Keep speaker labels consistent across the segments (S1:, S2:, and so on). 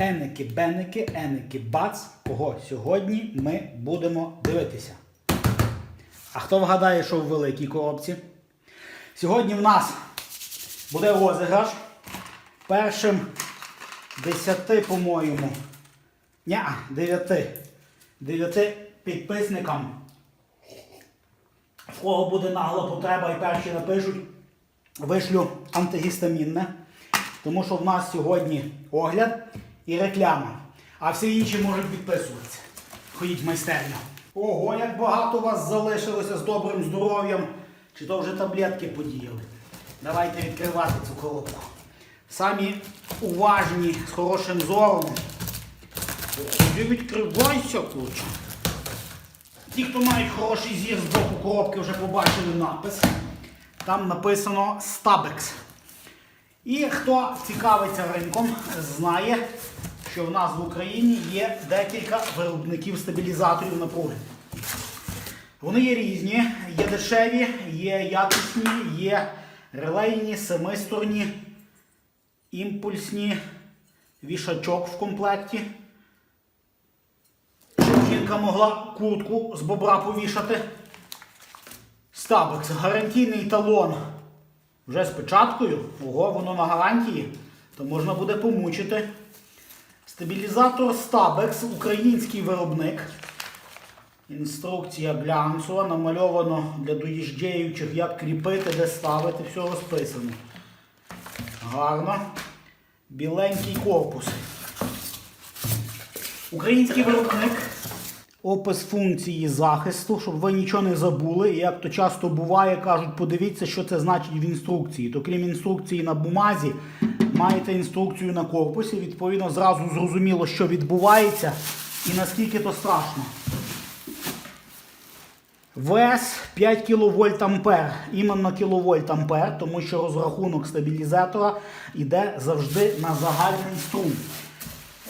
S1: Еники, беники, еники, бац. Кого сьогодні ми будемо дивитися. А хто вгадає, що в великій коробці? Сьогодні в нас буде розіграш. Першим 10, по-моєму. Ня, 9. 9 підписникам. В кого буде нагла потреба і перші напишуть, вишлю антигістамінне. Тому що в нас сьогодні огляд і реклама. А всі інші можуть підписуватися. Ходіть в майстерню. Ого, як багато вас залишилося з добрим здоров'ям. Чи то вже таблетки подіяли? Давайте відкривати цю коробку. Самі уважні, з хорошим зором. Ти відкривайся, куча. Ті, хто мають хороший зір з боку коробки, вже побачили напис. Там написано Stabex. І хто цікавиться ринком, знає, що в нас в Україні є декілька виробників стабілізаторів напруги. Вони є різні, є дешеві, є якісні, є релейні, семисторні, імпульсні, вішачок в комплекті. Щоб жінка могла куртку з бобра повішати. Стабекс, гарантійний талон. Вже з печаткою. Ого, воно на гарантії. То можна буде помучити. Стабілізатор Stabex, український виробник. Інструкція глянцева, намальовано для доїжджаючих, як кріпити, де ставити, все розписано. Гарно. Біленький корпус. Український виробник. Опис функції захисту, щоб ви нічого не забули. І як то часто буває, кажуть, подивіться, що це значить в інструкції. То крім інструкції на бумазі, маєте інструкцію на корпусі. Відповідно, зразу зрозуміло, що відбувається і наскільки то страшно. ВС 5 кВт ампер, іменно кВт ампер, тому що розрахунок стабілізатора йде завжди на загальний струм.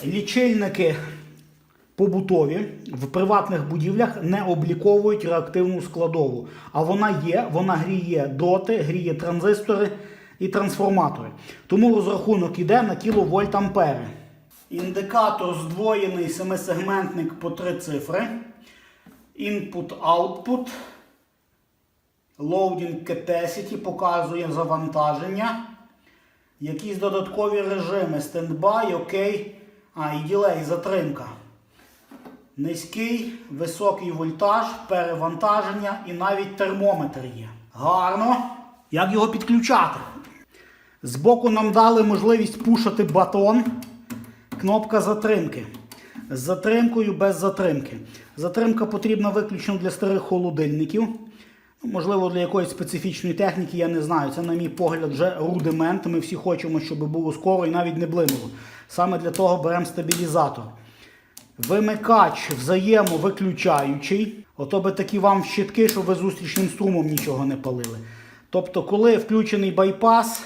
S1: Лічильники побутові в приватних будівлях не обліковують реактивну складову. А вона є, вона гріє доти, гріє транзистори і трансформатори. Тому розрахунок йде на кВт ампери. Індикатор здвоєний семисегментник по три цифри. Input-output. Loading capacity показує завантаження. Якісь додаткові режими. Стендбай, окей. А, і ділей, затримка. Низький, високий вольтаж, перевантаження і навіть термометр є. Гарно. Як його підключати? Збоку нам дали можливість пушити батон. Кнопка затримки. З затримкою без затримки. Затримка потрібна виключно для старих холодильників. Ну, Можливо, для якоїсь специфічної техніки, я не знаю. Це, на мій погляд, вже рудимент. Ми всі хочемо, щоб було скоро і навіть не блимало. Саме для того беремо стабілізатор. Вимикач взаємовиключаючий. Ото би такі вам щитки, щоб ви зустрічним струмом нічого не палили. Тобто, коли включений байпас,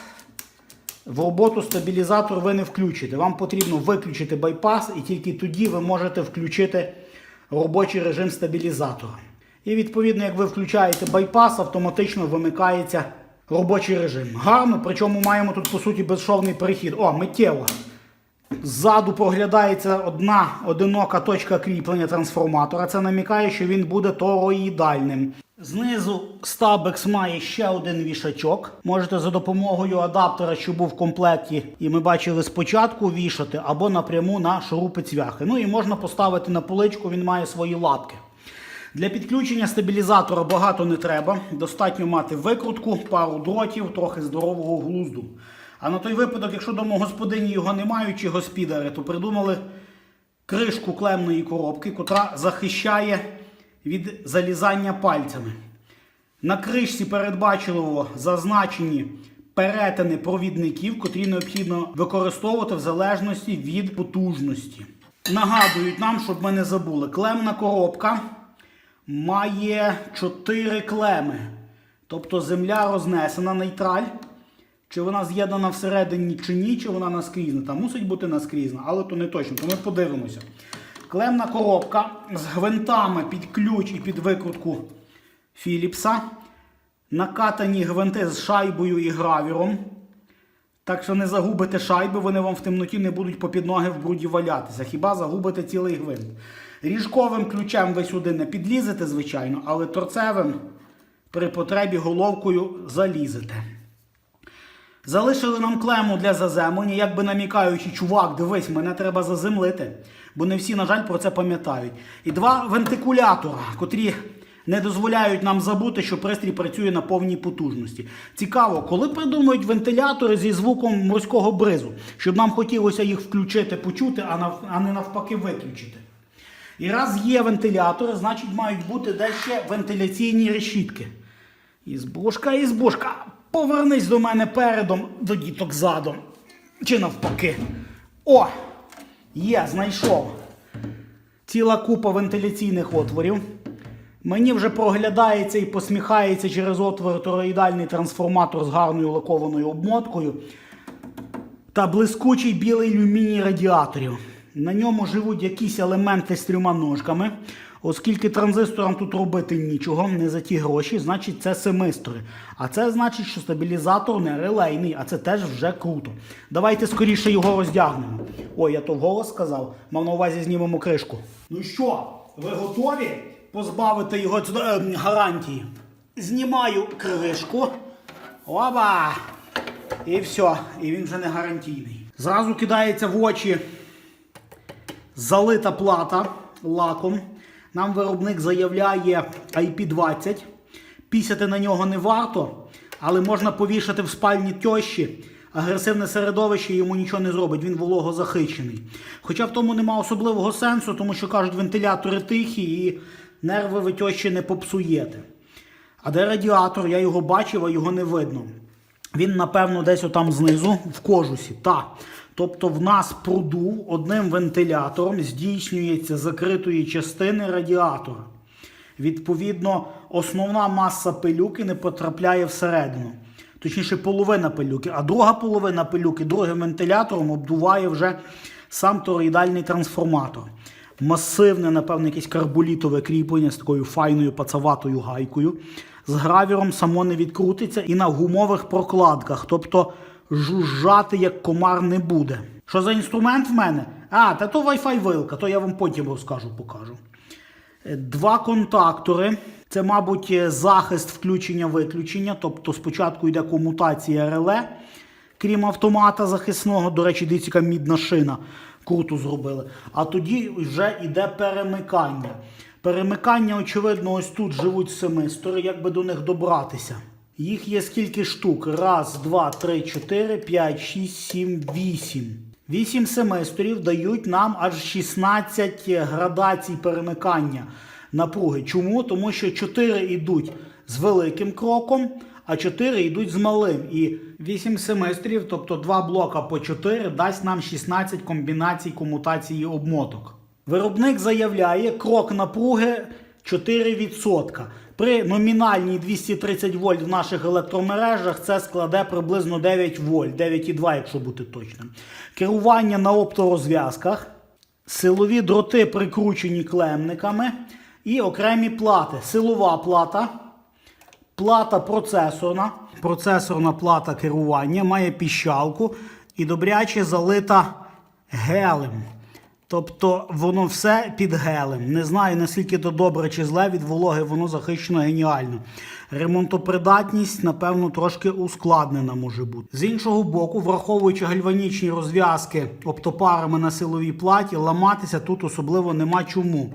S1: в роботу стабілізатор ви не включите. Вам потрібно виключити байпас, і тільки тоді ви можете включити робочий режим стабілізатора. І відповідно, як ви включаєте байпас, автоматично вимикається робочий режим. Гарно, причому маємо тут по суті безшовний перехід. О, миттєво. Ззаду проглядається одна одинока точка кріплення трансформатора. Це намікає, що він буде тороїдальним. Знизу Stabex має ще один вішачок. Можете за допомогою адаптера, що був в комплекті, і ми бачили спочатку, вішати або напряму на шурупи цвяхи. Ну і можна поставити на поличку, він має свої лапки. Для підключення стабілізатора багато не треба. Достатньо мати викрутку, пару дротів, трохи здорового глузду. А на той випадок, якщо домогосподині його не мають чи госпідари, то придумали кришку клемної коробки, котра захищає від залізання пальцями. На кришці передбачливо зазначені перетини провідників, котрі необхідно використовувати в залежності від потужності. Нагадують нам, щоб ми не забули, клемна коробка має 4 клеми. Тобто земля рознесена нейтраль. Чи вона з'єднана всередині чи ні, чи вона наскрізна. Там мусить бути наскрізна, але то не точно, то ми подивимося. Клемна коробка з гвинтами під ключ і під викрутку Філіпса. Накатані гвинти з шайбою і гравіром. Так що не загубите шайби, вони вам в темноті не будуть попід ноги в бруді валятися. Хіба загубите цілий гвинт. Ріжковим ключем ви сюди не підлізете, звичайно, але торцевим при потребі головкою залізете. Залишили нам клему для заземлення, якби намікаючи, чувак, дивись, мене треба заземлити, бо не всі, на жаль, про це пам'ятають. І два вентикулятора, котрі не дозволяють нам забути, що пристрій працює на повній потужності. Цікаво, коли придумають вентилятори зі звуком морського бризу, щоб нам хотілося їх включити, почути, а, не навпаки виключити. І раз є вентилятори, значить мають бути дещо вентиляційні решітки. Ізбушка, ізбушка, повернись до мене передом, до діток задом. Чи навпаки. О! Є, знайшов. Ціла купа вентиляційних отворів. Мені вже проглядається і посміхається через отвори тороїдальний трансформатор з гарною лакованою обмоткою та блискучий білий люміній радіаторів. На ньому живуть якісь елементи з трьома ножками. Оскільки транзисторам тут робити нічого, не за ті гроші, значить це семистори. А це значить, що стабілізатор не релейний, а це теж вже круто. Давайте скоріше його роздягнемо. Ой, я то вголос сказав, мав на увазі знімемо кришку. Ну що, ви готові позбавити його е, гарантії? Знімаю кришку. Оба! І все, і він вже не гарантійний. Зразу кидається в очі залита плата лаком. Нам виробник заявляє IP20. Пісяти на нього не варто, але можна повішати в спальні тьощі. Агресивне середовище йому нічого не зробить, він вологозахищений. Хоча в тому нема особливого сенсу, тому що кажуть, вентилятори тихі і нерви ви тьощі не попсуєте. А де радіатор? Я його бачив, а його не видно. Він, напевно, десь отам знизу, в кожусі. Так. Тобто в нас продув одним вентилятором здійснюється закритої частини радіатора. Відповідно, основна маса пилюки не потрапляє всередину. Точніше, половина пилюки, а друга половина пилюки другим вентилятором обдуває вже сам тороїдальний трансформатор. Масивне, напевно, якесь карболітове кріплення з такою файною пацаватою гайкою. З гравіром само не відкрутиться і на гумових прокладках. Тобто жужжати як комар не буде. Що за інструмент в мене? А, та то Wi-Fi вилка, то я вам потім розкажу, покажу. Е, Два контактори. Це, мабуть, е, захист включення-виключення. Тобто спочатку йде комутація реле, крім автомата захисного. До речі, дивіться, яка мідна шина. Круто зробили. А тоді вже йде перемикання. Перемикання, очевидно, ось тут живуть семистори, як би до них добратися. Їх є скільки штук? Раз, два, три, чотири, п'ять, шість, сім, вісім. Вісім семестрів дають нам аж 16 градацій перемикання напруги. Чому? Тому що 4 йдуть з великим кроком, а 4 йдуть з малим. І 8 семестрів, тобто 2 блока по 4, дасть нам 16 комбінацій комутації обмоток. Виробник заявляє крок напруги 4%. При номінальній 230 вольт в наших електромережах це складе приблизно 9 вольт, 9,2, якщо бути точним. Керування на опторозв'язках, силові дроти прикручені клемниками і окремі плати. Силова плата, плата процесорна, процесорна плата керування, має піщалку і добряче залита гелем. Тобто воно все під гелем. Не знаю наскільки то добре чи зле від вологи, воно захищено геніально. Ремонтопридатність, напевно, трошки ускладнена може бути. З іншого боку, враховуючи гальванічні розв'язки оптопарами на силовій платі, ламатися тут особливо нема чому.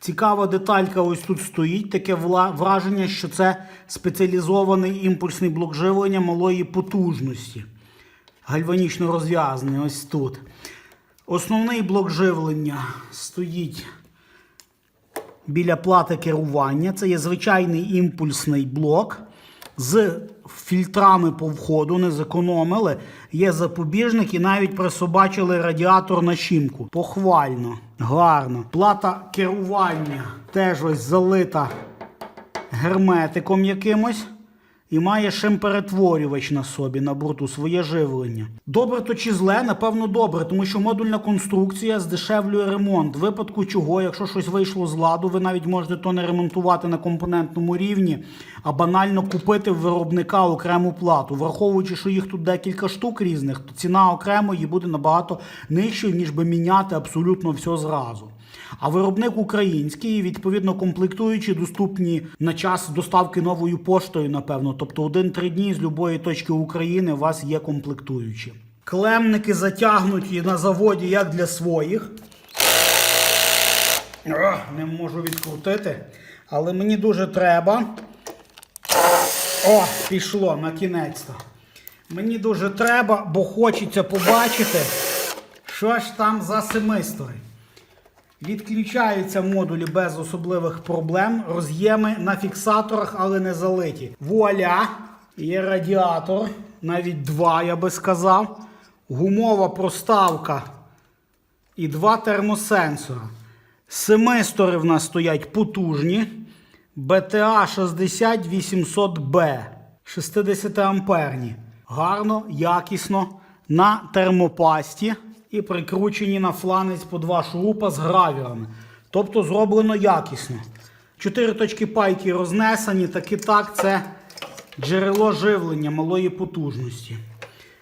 S1: Цікава деталька ось тут стоїть. Таке враження, що це спеціалізований імпульсний блок живлення малої потужності. Гальванічно розв'язаний ось тут. Основний блок живлення стоїть біля плати керування. Це є звичайний імпульсний блок з фільтрами по входу, не зекономили. Є запобіжник і навіть присобачили радіатор на щімку. Похвально, гарно. Плата керування теж ось залита герметиком якимось. І має шимперетворювач на собі на борту своє живлення. Добре то чи зле? Напевно, добре, тому що модульна конструкція здешевлює ремонт. В випадку чого, якщо щось вийшло з ладу, ви навіть можете то не ремонтувати на компонентному рівні, а банально купити в виробника окрему плату. Враховуючи, що їх тут декілька штук різних, то ціна окремої буде набагато нижчою, ніж би міняти абсолютно все зразу. А виробник український, відповідно, комплектуючі доступні на час доставки новою поштою, напевно. Тобто один-три дні з будь-якої точки України у вас є комплектуючі. Клемники затягнуті на заводі як для своїх. Не можу відкрутити. Але мені дуже треба. О, пішло на кінець-то. Мені дуже треба, бо хочеться побачити, що ж там за семистори. Відключаються модулі без особливих проблем. Роз'єми на фіксаторах, але не залиті. Вуаля! Є радіатор, навіть два, я би сказав. Гумова проставка і два термосенсора. Семистори в нас стоять потужні. BTA 60800B 60 амперні. Гарно, якісно на термопасті і прикручені на фланець по два шурупа з гравірами. Тобто зроблено якісно. Чотири точки пайки рознесені, так і так це джерело живлення малої потужності.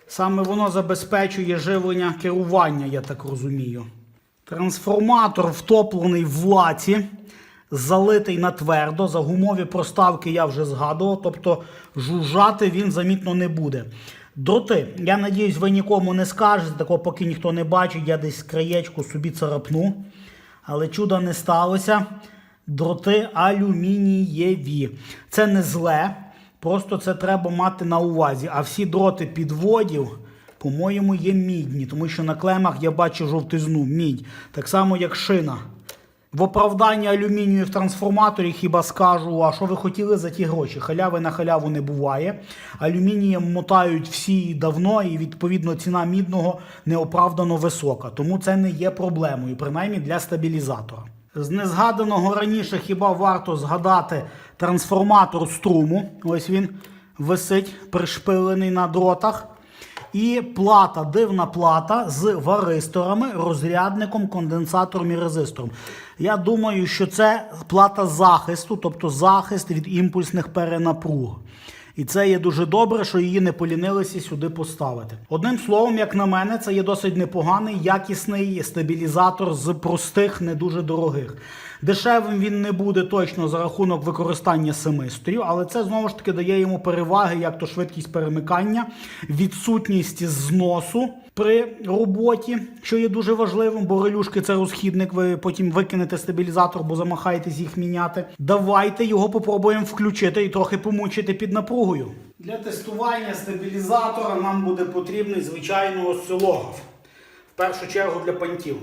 S1: Саме воно забезпечує живлення керування, я так розумію. Трансформатор втоплений в лаці, залитий на твердо. За гумові проставки я вже згадував, тобто жужжати він замітно не буде. Дроти, я надіюсь, ви нікому не скажете, такого поки ніхто не бачить, я десь краєчку собі царапну. Але чуда не сталося. Дроти алюмінієві. Це не зле, просто це треба мати на увазі. А всі дроти підводів, по-моєму, є мідні, тому що на клемах я бачу жовтизну, мідь. Так само, як шина. В оправданні алюмінію в трансформаторі хіба скажу, а що ви хотіли за ті гроші? Халяви на халяву не буває. Алюмінієм мотають всі давно, і відповідно ціна мідного неоправдано висока. Тому це не є проблемою, принаймні для стабілізатора. З незгаданого раніше хіба варто згадати трансформатор струму. Ось він висить пришпилений на дротах. І плата, дивна плата з варисторами, розрядником, конденсатором і резистором. Я думаю, що це плата захисту, тобто захист від імпульсних перенапруг. І це є дуже добре, що її не полінилися сюди поставити. Одним словом, як на мене, це є досить непоганий, якісний стабілізатор з простих, не дуже дорогих. Дешевим він не буде точно за рахунок використання семисторів, але це знову ж таки дає йому переваги, як то швидкість перемикання, відсутність зносу при роботі, що є дуже важливим, бо релюшки це розхідник. Ви потім викинете стабілізатор, бо замахаєтесь їх міняти. Давайте його попробуємо включити і трохи помучити під напругою. Для тестування стабілізатора нам буде потрібний звичайно осцилограф. В першу чергу для пантів.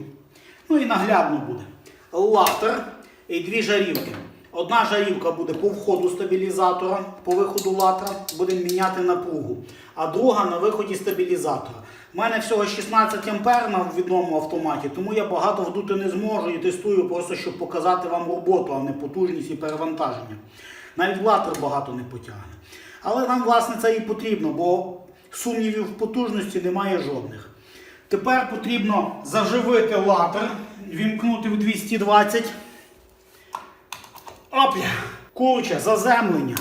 S1: Ну і наглядно буде. Латер і дві жарівки. Одна жарівка буде по входу стабілізатора, по виходу латера, будемо міняти напругу. А друга на виході стабілізатора. У мене всього 16 ампер на відному автоматі, тому я багато вдути не зможу і тестую просто, щоб показати вам роботу, а не потужність і перевантаження. Навіть латер багато не потягне. Але нам, власне, це і потрібно, бо сумнівів в потужності немає жодних. Тепер потрібно заживити латер, вімкнути в 220. Опля! Курче, заземлення.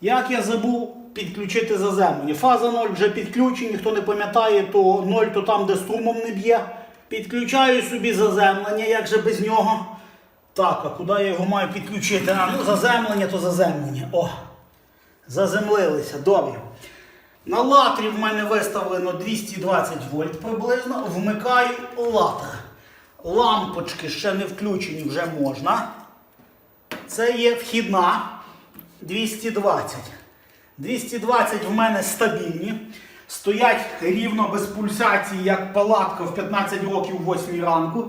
S1: Як я забув підключити заземлення? Фаза 0 вже підключені, хто не пам'ятає, то 0 то там, де струмом не б'є. Підключаю собі заземлення, як же без нього. Так, а куди я його маю підключити? А, ну заземлення, то заземлення. О! Заземлилися, добре. На латрі в мене виставлено 220 вольт приблизно. Вмикаю латер. Лампочки ще не включені, вже можна. Це є вхідна 220. 220 в мене стабільні. Стоять рівно без пульсації, як палатка в 15 років 8 ранку.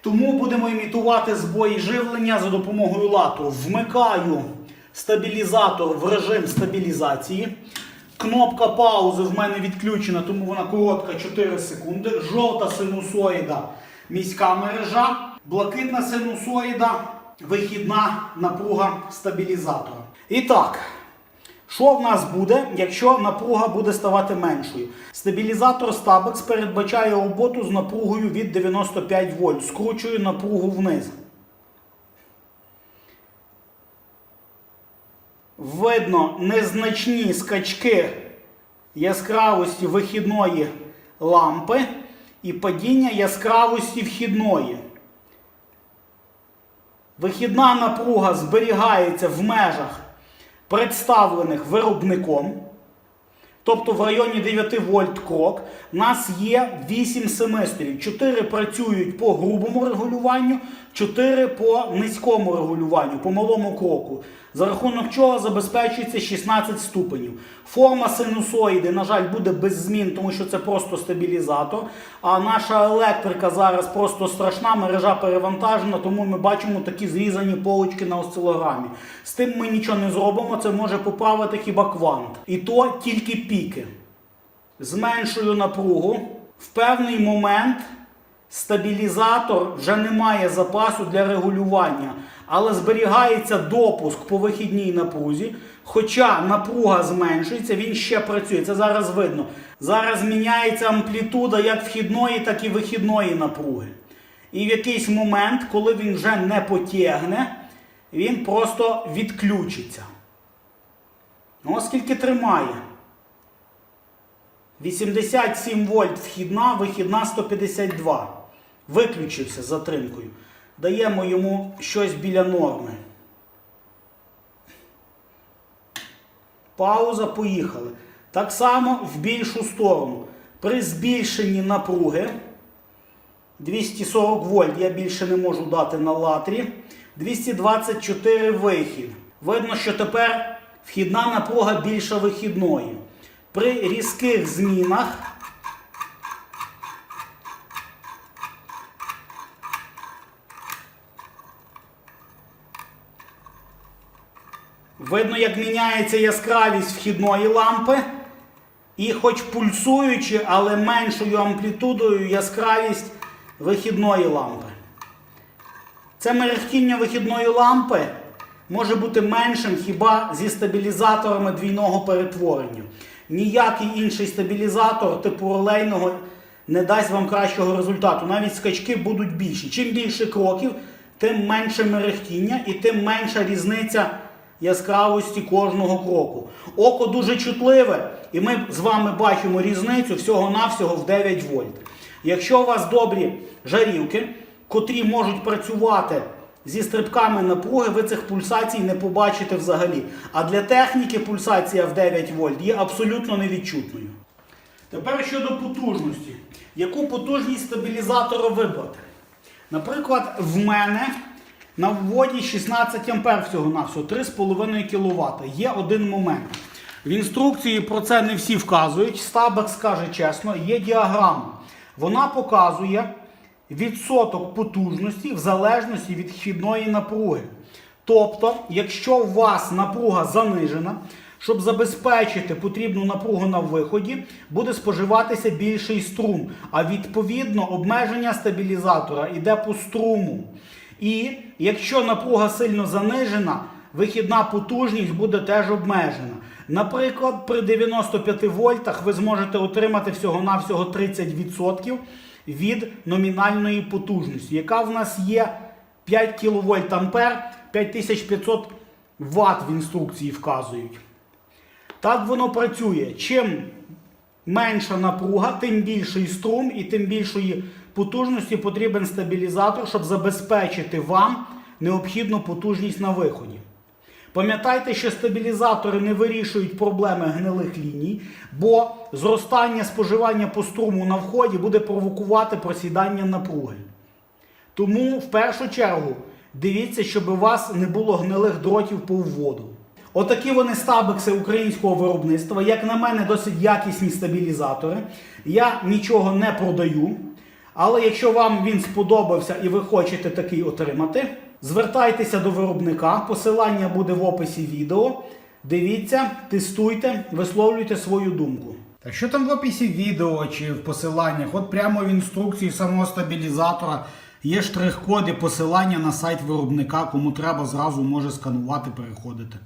S1: Тому будемо імітувати збої живлення за допомогою лату. Вмикаю стабілізатор в режим стабілізації. Кнопка паузи в мене відключена, тому вона коротка 4 секунди. Жовта синусоїда міська мережа, блакитна синусоїда, вихідна напруга стабілізатора. І так, Що в нас буде, якщо напруга буде ставати меншою? Стабілізатор Stabex передбачає роботу з напругою від 95 вольт, скручує напругу вниз. Видно незначні скачки яскравості вихідної лампи і падіння яскравості вхідної. Вихідна напруга зберігається в межах представлених виробником. Тобто в районі 9 вольт крок. У нас є 8 семестрів. 4 працюють по грубому регулюванню, 4 по низькому регулюванню, по малому кроку. За рахунок чого забезпечується 16 ступенів. Форма синусоїди, на жаль, буде без змін, тому що це просто стабілізатор. А наша електрика зараз просто страшна, мережа перевантажена, тому ми бачимо такі зрізані полочки на осцилограмі. З тим ми нічого не зробимо, це може поправити хіба квант. І то тільки піки. Зменшую напругу. В певний момент стабілізатор вже не має запасу для регулювання, але зберігається допуск по вихідній напрузі. Хоча напруга зменшується, він ще працює. Це зараз видно. Зараз міняється амплітуда як вхідної, так і вихідної напруги. І в якийсь момент, коли він вже не потягне, він просто відключиться. Ну, оскільки тримає. 87 вольт вхідна, вихідна 152. Виключився затримкою. Даємо йому щось біля норми. Пауза, поїхали. Так само в більшу сторону. При збільшенні напруги 240 вольт я більше не можу дати на латрі. 224 вихід. Видно, що тепер вхідна напруга більша вихідної. При різких змінах видно, як міняється яскравість вхідної лампи. І хоч пульсуючи, але меншою амплітудою яскравість вихідної лампи. Це мерехтіння вихідної лампи може бути меншим хіба зі стабілізаторами двійного перетворення. Ніякий інший стабілізатор типу релейного не дасть вам кращого результату. Навіть скачки будуть більші. Чим більше кроків, тим менше мерехтіння і тим менша різниця яскравості кожного кроку. Око дуже чутливе, і ми з вами бачимо різницю всього-навсього в 9 вольт. Якщо у вас добрі жарівки, котрі можуть працювати зі стрибками напруги, ви цих пульсацій не побачите взагалі. А для техніки пульсація в 9 вольт є абсолютно невідчутною. Тепер щодо потужності. Яку потужність стабілізатора вибрати? Наприклад, в мене на вводі 16 А всього-навсього, 3,5 кВт. Є один момент. В інструкції про це не всі вказують. Стабек скаже чесно, є діаграма. Вона показує відсоток потужності в залежності від вхідної напруги. Тобто, якщо у вас напруга занижена, щоб забезпечити потрібну напругу на виході, буде споживатися більший струм. А відповідно обмеження стабілізатора йде по струму. І якщо напруга сильно занижена, вихідна потужність буде теж обмежена. Наприклад, при 95 вольтах ви зможете отримати всього-навсього 30% від номінальної потужності, яка в нас є 5 кВт ампер, 5500 Вт в інструкції вказують. Так воно працює. Чим менша напруга, тим більший струм і тим більшої потужності потрібен стабілізатор, щоб забезпечити вам необхідну потужність на виході. Пам'ятайте, що стабілізатори не вирішують проблеми гнилих ліній, бо зростання споживання по струму на вході буде провокувати просідання напруги. Тому в першу чергу дивіться, щоб у вас не було гнилих дротів по вводу. Отакі вони стабекси українського виробництва. Як на мене, досить якісні стабілізатори. Я нічого не продаю. Але якщо вам він сподобався і ви хочете такий отримати, звертайтеся до виробника. Посилання буде в описі відео. Дивіться, тестуйте, висловлюйте свою думку. Так що там в описі відео чи в посиланнях? От прямо в інструкції самого стабілізатора є штрих-код і посилання на сайт виробника. Кому треба, зразу може сканувати, переходити.